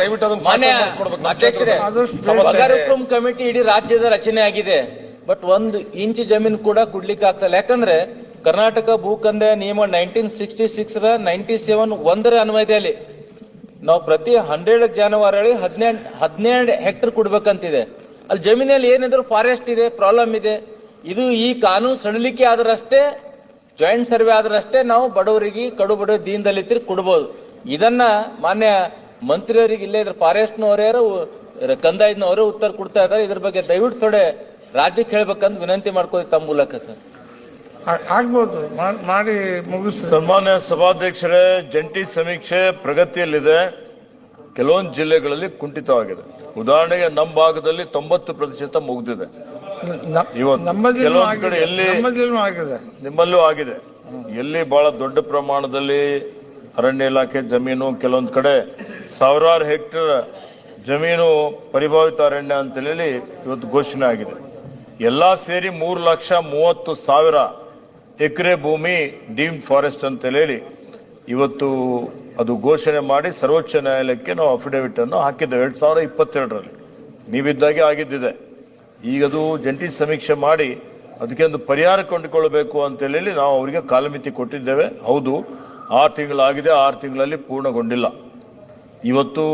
ದಯವಿಟ್ಟು ಅದನ್ನ ಕಮಿಟಿ ಇಡೀ ರಾಜ್ಯದ ರಚನೆ ಆಗಿದೆ. ಬಟ್ ಒಂದು ಇಂಚ್ ಜಮೀನು ಕೂಡ ಕೊಡ್ಲಿಕ್ಕೆ ಆಗ್ತಲ್ಲ ಯಾಕಂದ್ರೆ ಕರ್ನಾಟಕ ಭೂಕಂದಾಯ ನಿಯಮ ನೈನ್ಟೀನ್ ಸಿಕ್ಸ್ಟಿ ಸಿಕ್ಸ್ ರ ನೈನ್ಟಿ ಸೆವೆನ್ ಒಂದರ ಅನ್ವಯದಲ್ಲಿ ನಾವು ಪ್ರತಿ ಹಂಡ್ರೆಡ್ ಜಾನುವಾರುಗಳಿಗೆ ಹದಿನೆಂಟು ಹದಿನೇಳು ಹೆಕ್ಟರ್ ಕೊಡ್ಬೇಕಂತಿದೆ. ಅಲ್ಲಿ ಜಮೀನಲ್ಲಿ ಏನಿದ್ರು ಫಾರೆಸ್ಟ್ ಇದೆ ಪ್ರಾಬ್ಲಮ್ ಇದೆ. ಇದು ಈ ಕಾನೂನು ಸಡಿಲಿಕೆ ಆದ್ರಷ್ಟೇ ಜಾಯಿಂಟ್ ಸರ್ವೆ ಆದ್ರಷ್ಟೇ ನಾವು ಬಡವರಿಗೆ ಕಡು ಬಡವ ದೀನ್ ದಲಿತರಿಗೆ ಕೊಡ್ಬೋದು. ಇದನ್ನ ಮಾನ್ಯ ಮಂತ್ರಿಯವರಿಗೆ ಇಲ್ಲೇ ಇದ್ರ ಫಾರೆಸ್ಟ್ನವರ್ಯಾರು ಕಂದಾಯದವರೇ ಉತ್ತರ ಕೊಡ್ತಾ ಇದ್ದಾರೆ. ಇದ್ರ ಬಗ್ಗೆ ದಯವಿಟ್ಟು ಥೋಡೆ ರಾಜ್ಯಕ್ಕೆ ಹೇಳ್ಬೇಕಂತ ವಿನಂತಿ ಮಾಡ್ಕೋದು ತಮ್ಮ ಮೂಲಕ ಸರ್. ಆಗ್ಬೋದು. ಮಾಡ್- ಮಾಡಿ ಮುಗಿಸ್ ಸನ್ಮಾನ್ಯ ಸಭಾಧ್ಯಕ್ಷರೇ ಜಂಟಿ ಸಮೀಕ್ಷೆ ಪ್ರಗತಿಯಲ್ಲಿದೆ. ಕೆಲವೊಂದು ಜಿಲ್ಲೆಗಳಲ್ಲಿ ಕುಂಠಿತವಾಗಿದೆ. ಉದಾಹರಣೆಗೆ ನಮ್ಮ ಭಾಗದಲ್ಲಿ ತೊಂಬತ್ತು ಪ್ರತಿಶತ ಮುಗಿದಿದೆ. ಕೆಲವೊಂದು ಕಡೆ ಎಲ್ಲಿ ನಿಮ್ಮಲ್ಲೂ ಆಗಿದೆ. ಎಲ್ಲಿ ಬಹಳ ದೊಡ್ಡ ಪ್ರಮಾಣದಲ್ಲಿ ಅರಣ್ಯ ಇಲಾಖೆ ಜಮೀನು ಕೆಲವೊಂದು ಕಡೆ ಸಾವಿರಾರು ಹೆಕ್ಟೇರ್ ಜಮೀನು ಪರಿಭಾವಿತ ಅರಣ್ಯ ಅಂತ ಹೇಳಿ ಇವತ್ತು ಘೋಷಣೆ ಆಗಿದೆ. ಎಲ್ಲ ಸೇರಿ ಮೂರು ಲಕ್ಷ ಮೂವತ್ತು ಸಾವಿರ ಎಕರೆ ಭೂಮಿ ಡೀಮ್ಡ್ ಫಾರೆಸ್ಟ್ ಅಂತ ಹೇಳಿ ಇವತ್ತು ಅದು ಘೋಷಣೆ ಮಾಡಿ ಸರ್ವೋಚ್ಚ ನ್ಯಾಯಾಲಯಕ್ಕೆ ನಾವು ಅಫಿಡವಿಟ್ ಅನ್ನು ಹಾಕಿದ್ದೇವೆ. ಎರಡ್ ಸಾವಿರದ ಇಪ್ಪತ್ತೆರಡರಲ್ಲಿ. ನೀವಿದ್ದಾಗೆ ಆಗಿದ್ದಿದೆ. ಈಗ ಅದು ಜಂಟಿ ಸಮೀಕ್ಷೆ ಮಾಡಿ ಅದಕ್ಕೆ ಒಂದು ಪರಿಹಾರ ಕಂಡುಕೊಳ್ಳಬೇಕು ಅಂತ ಹೇಳಿ ನಾವು ಅವರಿಗೆ ಕಾಲಮಿತಿ ಕೊಟ್ಟಿದ್ದೇವೆ. ಹೌದು, ಆರು ತಿಂಗಳಾಗಿದೆ, ಆರು ತಿಂಗಳಲ್ಲಿ ಪೂರ್ಣಗೊಂಡಿಲ್ಲ. ಇವತ್ತು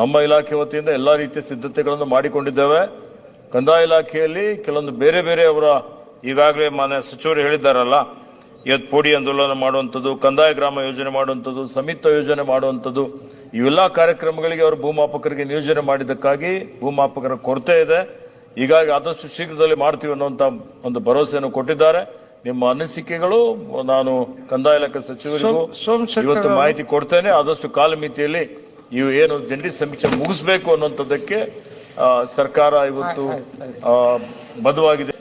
ನಮ್ಮ ಇಲಾಖೆ ವತಿಯಿಂದ ಎಲ್ಲ ರೀತಿಯ ಸಿದ್ಧತೆಗಳನ್ನು ಮಾಡಿಕೊಂಡಿದ್ದೇವೆ. ಕಂದಾಯ ಇಲಾಖೆಯಲ್ಲಿ ಕೆಲವೊಂದು ಬೇರೆ ಬೇರೆ ಅವರ ಈಗಾಗಲೇ ಮಾನ್ಯ ಸಚಿವರು ಹೇಳಿದ್ದಾರಲ್ಲ ಇವತ್ತು ಪೋಡಿ ಆಂದೋಲನ ಮಾಡುವಂಥದ್ದು ಕಂದಾಯ ಗ್ರಾಮ ಯೋಜನೆ ಮಾಡುವಂಥದ್ದು ಸಮಿತ ಯೋಜನೆ ಮಾಡುವಂಥದ್ದು ಇವೆಲ್ಲ ಕಾರ್ಯಕ್ರಮಗಳಿಗೆ ಅವರು ಭೂಮಾಪಕರಿಗೆ ನಿಯೋಜನೆ ಮಾಡಿದ್ದಕ್ಕಾಗಿ ಭೂಮಾಪಕರ ಕೊರತೆ ಇದೆ. ಹೀಗಾಗಿ ಆದಷ್ಟು ಶೀಘ್ರದಲ್ಲಿ ಮಾಡ್ತೀವಿ ಅನ್ನುವಂಥ ಒಂದು ಭರವಸೆಯನ್ನು ಕೊಟ್ಟಿದ್ದಾರೆ. ನಿಮ್ಮ ಅನಿಸಿಕೆಗಳು ನಾನು ಕಂದಾಯ ಇಲಾಖೆ ಸಚಿವರಿಗೂ ಇವತ್ತು ಮಾಹಿತಿ ಕೊಡ್ತೇನೆ. ಆದಷ್ಟು ಕಾಲಮಿತಿಯಲ್ಲಿ ಇವು ಏನು ಜಂಟಿ ಸಮೀಕ್ಷೆ ಮುಗಿಸ್ಬೇಕು ಅನ್ನುವಂಥದ್ದಕ್ಕೆ ಸರ್ಕಾರ ಇವತ್ತು ಆ, ಬದ್ಧವಾಗಿದೆ.